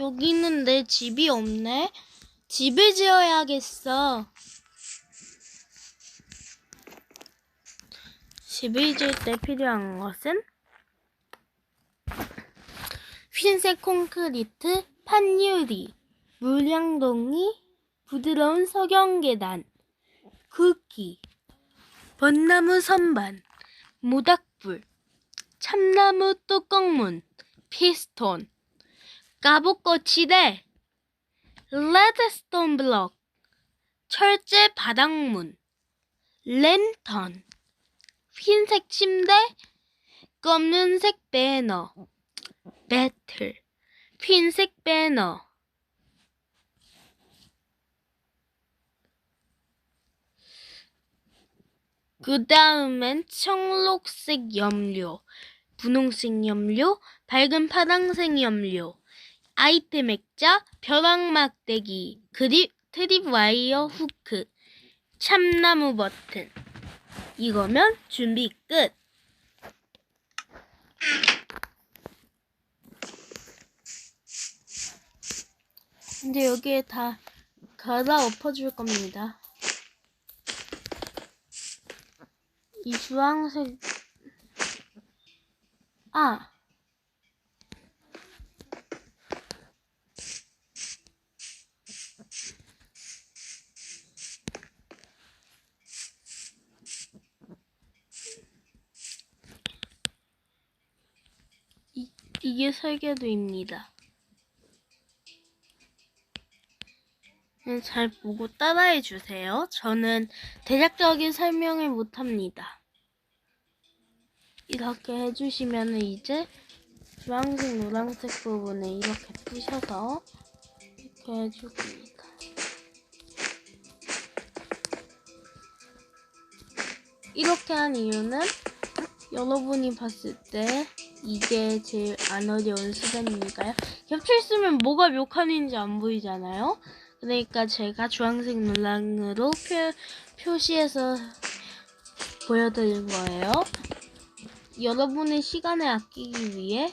여기는 내 집이 없네. 집을 지어야겠어. 집을 지을 때 필요한 것은 흰색 콘크리트, 판유리, 물량동이, 부드러운 석영 계단, 굵기, 벚나무 선반, 모닥불, 참나무 뚜껑문, 피스톤, 까봇거치대, 레드스톤 블럭, 철제 바닥문, 랜턴, 흰색 침대, 검은색 배너, 배틀, 흰색 배너, 그 다음엔 청록색 염료, 분홍색 염료, 밝은 파랑색 염료, 아이템 액자, 벼락 막대기, 그립, 트립 와이어 후크, 참나무 버튼. 이거면 준비 끝. 이제 여기에 다 갈아 엎어 줄 겁니다. 이 주황색 아 이, 이게 설계도입니다. 네, 잘 보고 따라해 주세요. 저는 대략적인 설명을 못 합니다. 이렇게 해주시면 이제 주황색, 노란색 부분을 이렇게 부셔서 이렇게 해줍니다. 이렇게 한 이유는 여러분이 봤을 때 이게 제일 안 어려운 수단이니까요. 겹쳐있으면 뭐가 몇 칸인지 안 보이잖아요. 그러니까 제가 주황색 노랑으로 표, 표시해서 보여드린 거예요. 여러분의 시간을 아끼기 위해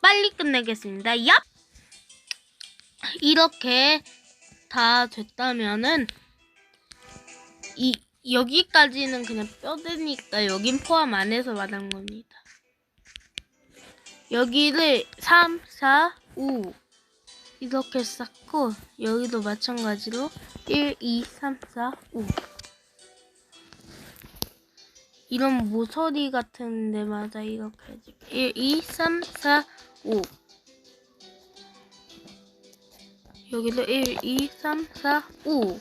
빨리 끝내겠습니다. 얍! 이렇게 다 됐다면은 이 여기까지는 그냥 뼈대니까 여긴 포함 안 해서 말한 겁니다. 여기를 3, 4, 5 이렇게 쌓고 여기도 마찬가지로 1, 2, 3, 4, 5 이런 모서리 같은 데마다 이렇게 해줄게 1, 2, 3, 4, 5 여기도 1, 2, 3, 4, 5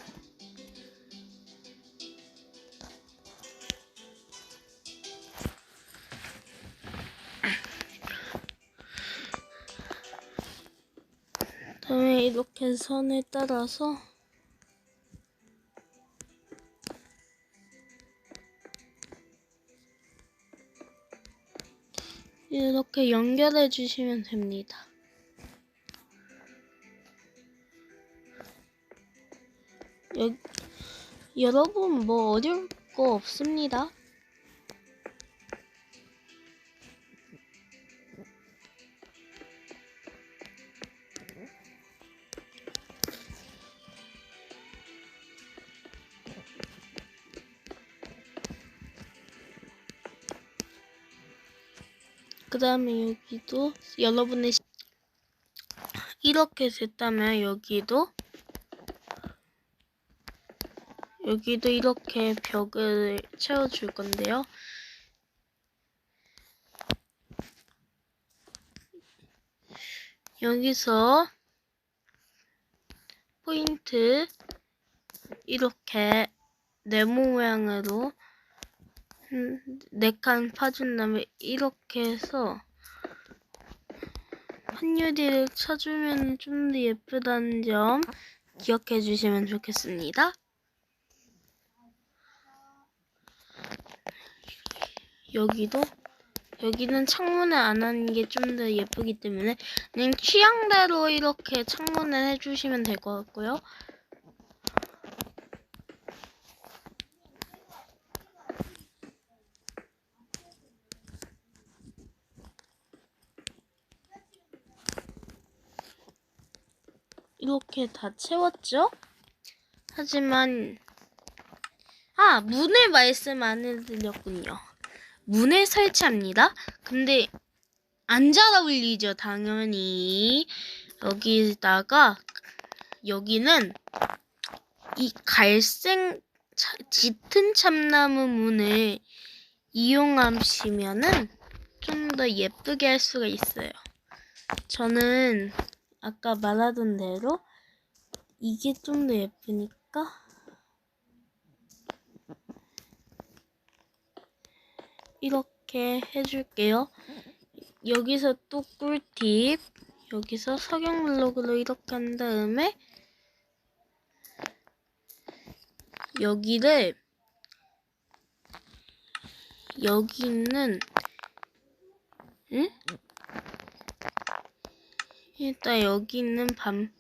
다음에 이렇게 선을 따라서 이렇게 연결해 주시면 됩니다. 여, 여러분 뭐 어려울 거 없습니다. 그 다음에 여기도 여러분의 시- 이렇게 됐다면 여기도 여기도 이렇게 벽을 채워줄 건데요. 여기서 포인트 이렇게 네모 모양으로 네 칸 파준 다음에 이렇게 해서 판유리를 쳐주면 좀 더 예쁘다는 점 기억해 주시면 좋겠습니다. 여기도 여기는 창문을 안 하는 게 좀 더 예쁘기 때문에 그냥 취향대로 이렇게 창문을 해주시면 될 것 같고요. 이렇게 다 채웠죠? 하지만 아 문을 말씀 안 해드렸군요. 문을 설치합니다. 근데 안 잘 어울리죠, 당연히. 여기다가 여기는 이 갈색 차- 짙은 참나무 문을 이용하시면은 좀 더 예쁘게 할 수가 있어요. 저는 아까 말하던 대로 이게 좀 더 예쁘니까 이렇게 해줄게요. 여기서 또 꿀팁. 여기서 석영 블록으로 이렇게 한 다음에 여기를 여기 있는 응? 일단 여기 있는 밤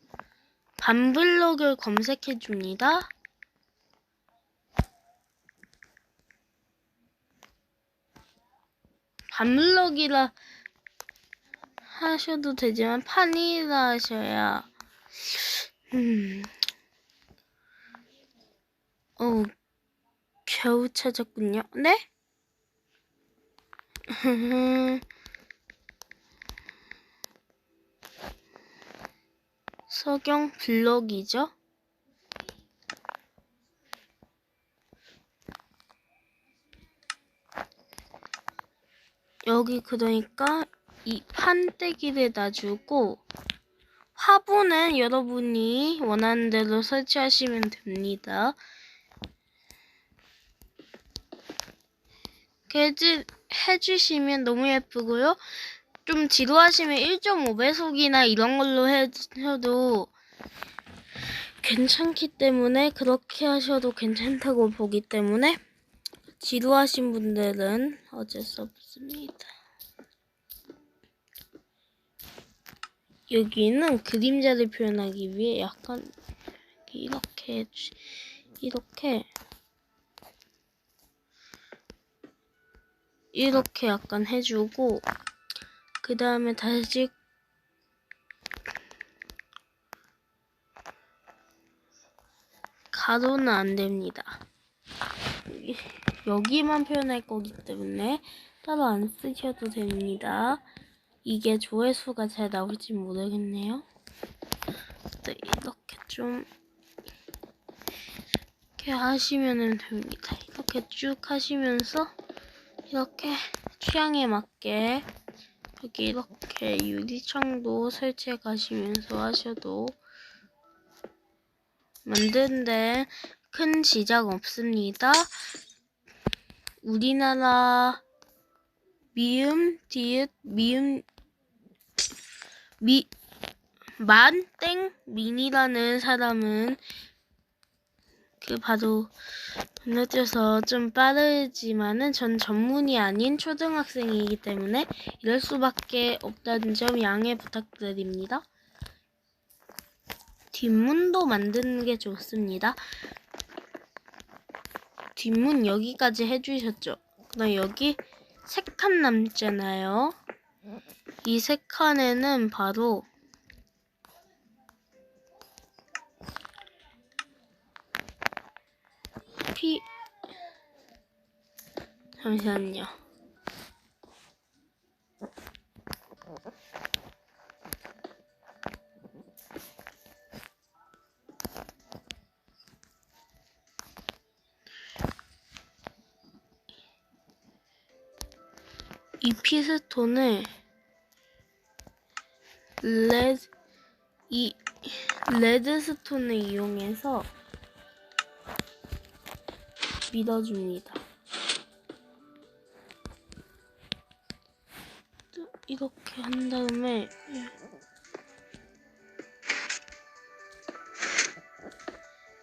밤블록을 검색해 줍니다. 밤블록이라 하셔도 되지만 판이라 하셔야 음. 어 겨우 찾았군요. 네? 석영 블록이죠? 여기 그러니까 이 판때기를 놔주고 화분은 여러분이 원하는 대로 설치하시면 됩니다. 이렇게 해주시면 너무 예쁘고요. 좀 지루하시면 1.5배속이나 이런 걸로 해도 괜찮기 때문에 그렇게 하셔도 괜찮다고 보기 때문에 지루하신 분들은 어쩔 수 없습니다. 여기는 그림자를 표현하기 위해 약간 이렇게 이렇게 이렇게 약간 해주고 그 다음에 다시 가로는 안 됩니다. 여기만 표현할 거기 때문에 따로 안 쓰셔도 됩니다. 이게 조회수가 잘 나올지 모르겠네요. 네, 이렇게 좀 이렇게 하시면 됩니다. 이렇게 쭉 하시면서 이렇게 취향에 맞게 여기 이렇게 유리창도 설치해 가시면서 하셔도 만드는데 큰 지장 없습니다. 우리나라 미음, 디귿, 미음, 미, 만땡 민이라는 사람은 그 바로 건너뛰어서 좀 빠르지만은 전 전문이 아닌 초등학생이기 때문에 이럴 수밖에 없다는 점 양해 부탁드립니다. 뒷문도 만드는 게 좋습니다. 뒷문 여기까지 해주셨죠? 그럼 여기 세 칸 남잖아요. 이 세 칸에는 바로 피 잠시만요. 이 피스톤을 레드 이 레드스톤을 이용해서 믿어줍니다. 또 이렇게 한 다음에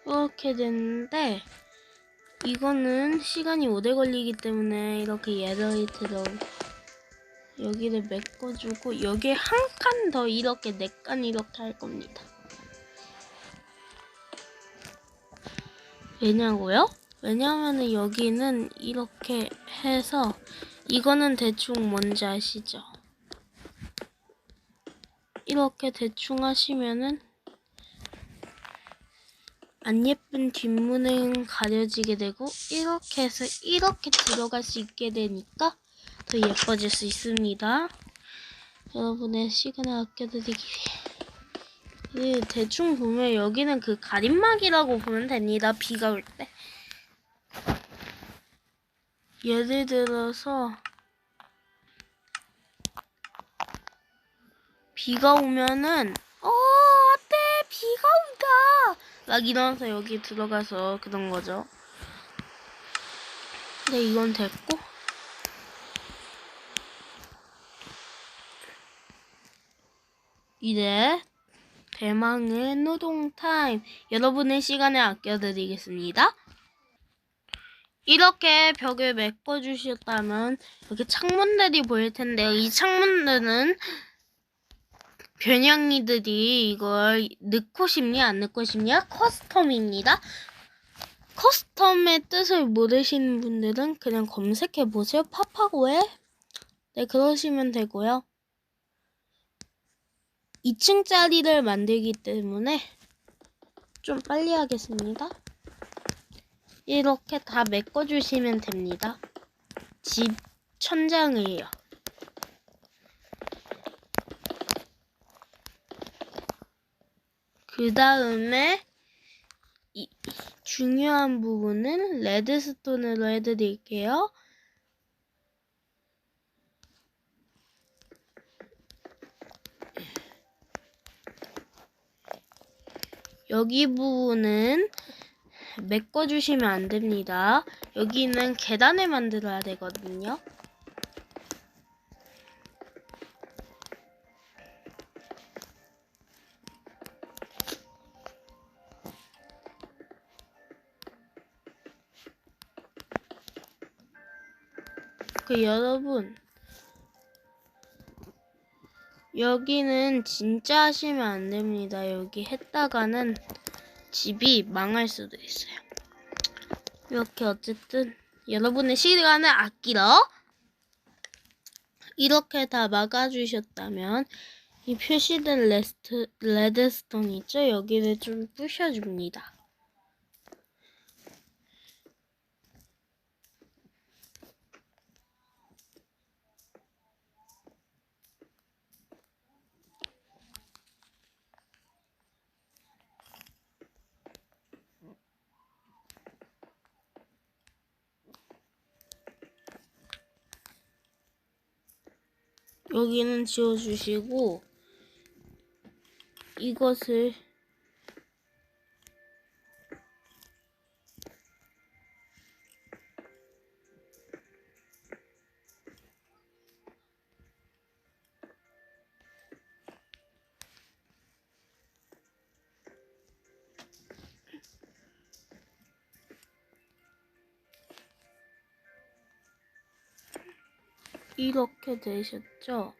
이렇게 되는데 이거는 시간이 오래 걸리기 때문에 이렇게 예를 들어 여기를 메꿔주고 여기에 한 칸 더 이렇게 네 칸 이렇게 할 겁니다. 왜냐고요? 왜냐면은 여기는 이렇게 해서 이거는 대충 뭔지 아시죠? 이렇게 대충 하시면은 안 예쁜 뒷문은 가려지게 되고 이렇게 해서 이렇게 들어갈 수 있게 되니까 더 예뻐질 수 있습니다. 여러분의 시간을 아껴드리기 위해 이 대충 보면 여기는 그 가림막이라고 보면 됩니다. 비가 올 때. 예를 들어서 비가 오면은 어 어때 비가 온다 막 이러면서 여기 들어가서 그런 거죠. 네 이건 됐고 이제 대망의 노동 타임 여러분의 시간을 아껴드리겠습니다. 이렇게 벽을 메꿔주셨다면 여기 창문들이 보일 텐데요. 이 창문들은 변형이들이 이걸 넣고 싶냐 안 넣고 싶냐 커스텀입니다. 커스텀의 뜻을 모르시는 분들은 그냥 검색해 보세요. 파파고에 네 그러시면 되고요. 2층짜리를 만들기 때문에 좀 빨리 하겠습니다. 이렇게 다 메꿔주시면 됩니다. 집 천장이에요. 그 다음에 이 중요한 부분은 레드스톤으로 해드릴게요. 여기 부분은 메꿔주시면 안 됩니다. 여기는 계단을 만들어야 되거든요. 그 여러분 여기는 진짜 하시면 안 됩니다. 여기 했다가는 집이 망할 수도 있어요. 이렇게 어쨌든 여러분의 시간을 아끼러 이렇게 다 막아주셨다면 이 표시된 레스트, 레드스톤 있죠? 여기를 좀 부셔줍니다. 여기는 지워주시고 이것을 이렇게 되셨죠?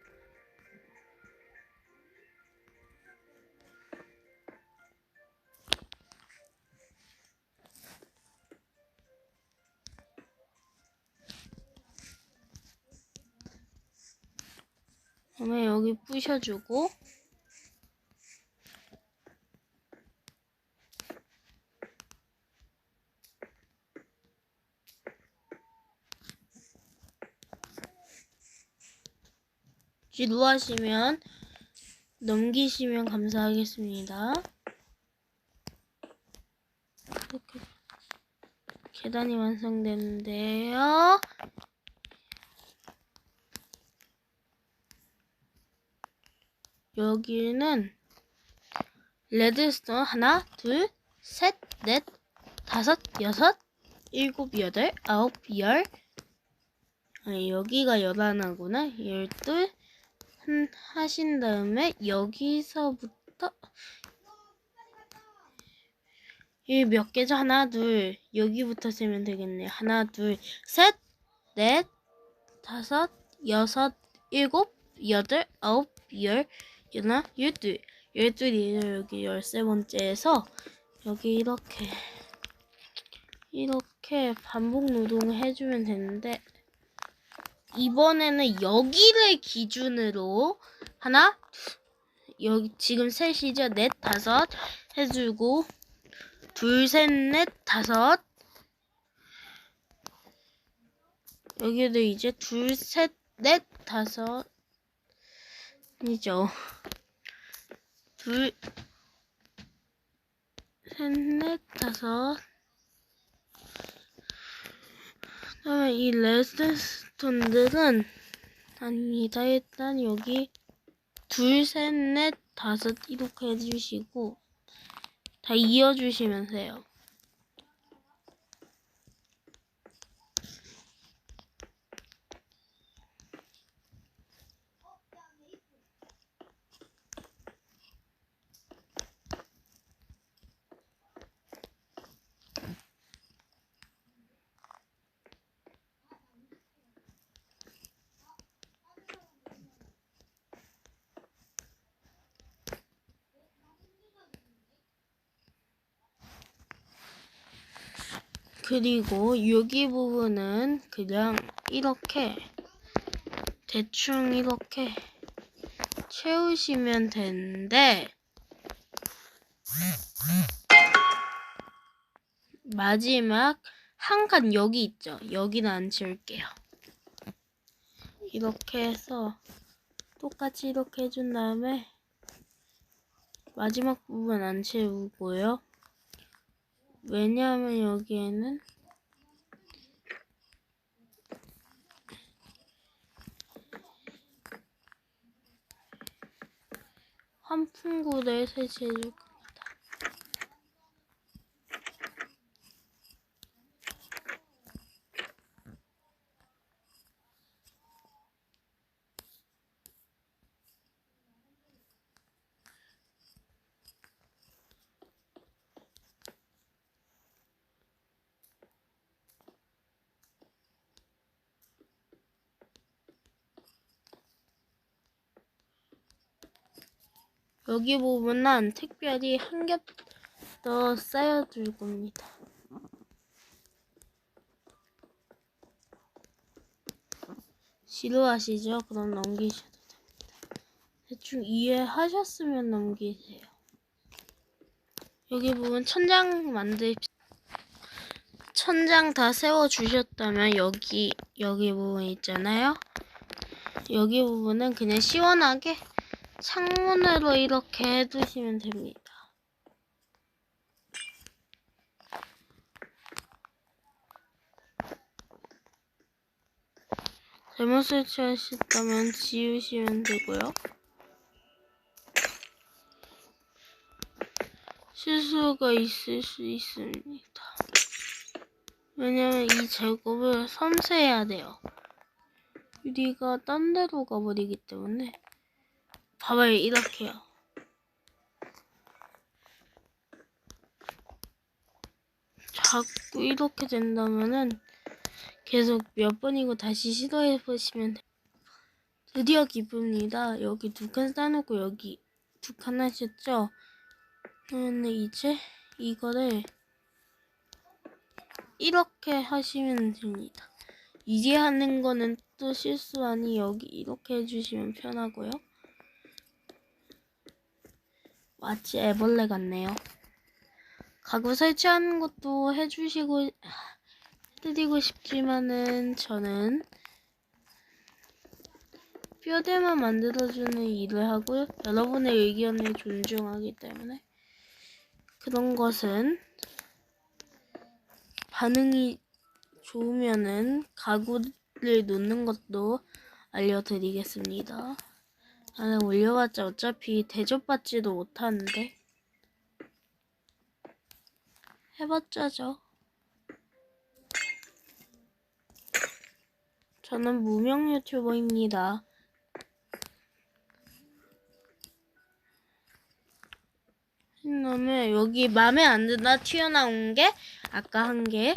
그다음에 여기 부셔주고 지루하시면 넘기시면 감사하겠습니다. 이렇게 계단이 완성되는데요. 여기는 레드스톤 하나, 둘, 셋, 넷, 다섯, 여섯, 일곱, 여덟, 아홉, 열. 아니, 여기가 열하나구나. 열둘 한, 하신 다음에 여기서부터 이몇 개죠? 하나, 둘. 여기부터 세면 되겠네요. 하나, 둘, 셋, 넷, 다섯, 여섯, 일곱, 여덟, 아홉, 열, 열하나, 열둘. 열둘이에요. 여기 열세 번째에서 여기 이렇게 이렇게 반복 노동을 해주면 되는데 이번에는 여기를 기준으로 하나 여기 지금 셋이죠 넷 다섯 해주고 둘, 셋, 넷, 다섯. 여기도 이제 둘, 셋, 넷, 다섯. 이죠. 둘, 셋, 넷, 다섯. 그다음에 이 레드 스톤들은 아닙니다. 일단 여기 둘, 셋, 넷, 다섯 이렇게 해주시고 다 이어주시면 돼요. 그리고 여기 부분은 그냥 이렇게 대충 이렇게 채우시면 되는데 마지막 한 칸 여기 있죠. 여기는 안 채울게요. 이렇게 해서 똑같이 이렇게 해준 다음에 마지막 부분 안 채우고요. 왜냐하면 여기에는 환풍구를 설치해 줄겁 여기 부분은 특별히 한 겹 더 쌓여둘 겁니다. 지루하시죠? 그럼 넘기셔도 됩니다. 대충 이해하셨으면 넘기세요. 여기 부분 천장 만들 천장 다 세워 주셨다면 여기 여기 부분 있잖아요. 여기 부분은 그냥 시원하게 창문으로 이렇게 해두시면 됩니다. 잘못 설치하셨다면 지우시면 되고요. 실수가 있을 수 있습니다. 왜냐면 이 작업을 섬세해야 돼요. 유리가 딴 데로 가버리기 때문에 봐봐요 이렇게요. 자꾸 이렇게 된다면은 계속 몇 번이고 다시 시도해 보시면. 드디어 기쁩니다. 여기 두 칸 쌓아놓고 여기 두 칸 하셨죠? 그러면 이제 이거를 이렇게 하시면 됩니다. 이제 하는 거는 또 실수 아니 여기 이렇게 해주시면 편하고요. 마치 애벌레 같네요. 가구 설치하는 것도 해주시고 해드리고 싶지만은 저는 뼈대만 만들어주는 일을 하고 여러분의 의견을 존중하기 때문에 그런 것은 반응이 좋으면은 가구를 놓는 것도 알려드리겠습니다. 나는 올려봤자 어차피 대접받지도 못하는데 해봤자죠. 저는 무명 유튜버입니다. 그다음에 여기 마음에 안 든다 튀어나온 게 아까 한게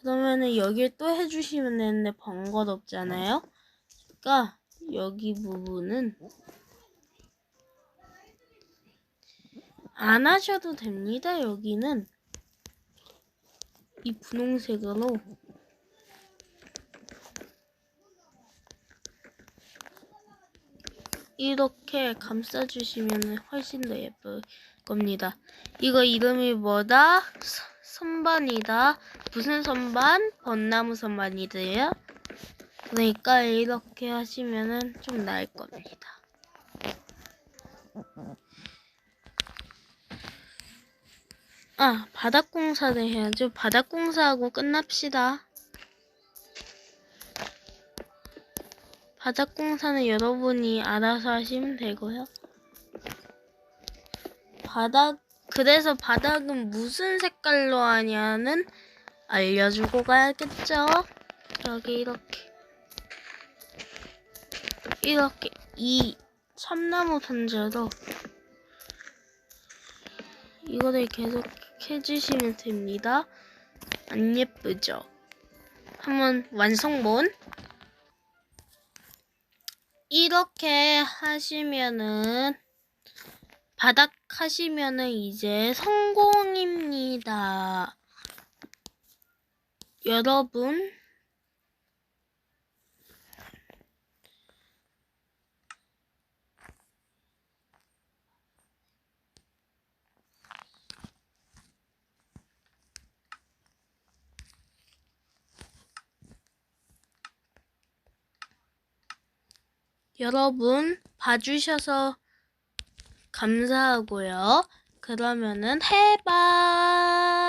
그러면은 여길 또 해주시면 되는데 번거롭잖아요. 그러니까 여기 부분은 안 하셔도 됩니다. 여기는 이 분홍색으로 이렇게 감싸주시면 훨씬 더 예쁠 겁니다. 이거 이름이 뭐다? 서- 선반이다. 무슨 선반? 벚나무 선반이래요. 그러니까 이렇게 하시면은 좀 나을 겁니다. 아, 바닥공사를 해야죠. 바닥공사하고 끝납시다. 바닥공사는 여러분이 알아서 하시면 되고요. 바닥, 그래서 바닥은 무슨 색깔로 하냐는 알려주고 가야겠죠? 여기 이렇게. 이렇게 이 참나무 판자로 이거를 계속 해주시면 됩니다. 안 예쁘죠? 한번 완성본 이렇게 하시면은 바닥 하시면은 이제 성공입니다. 여러분 여러분 봐주셔서 감사하고요. 그러면은 해봐.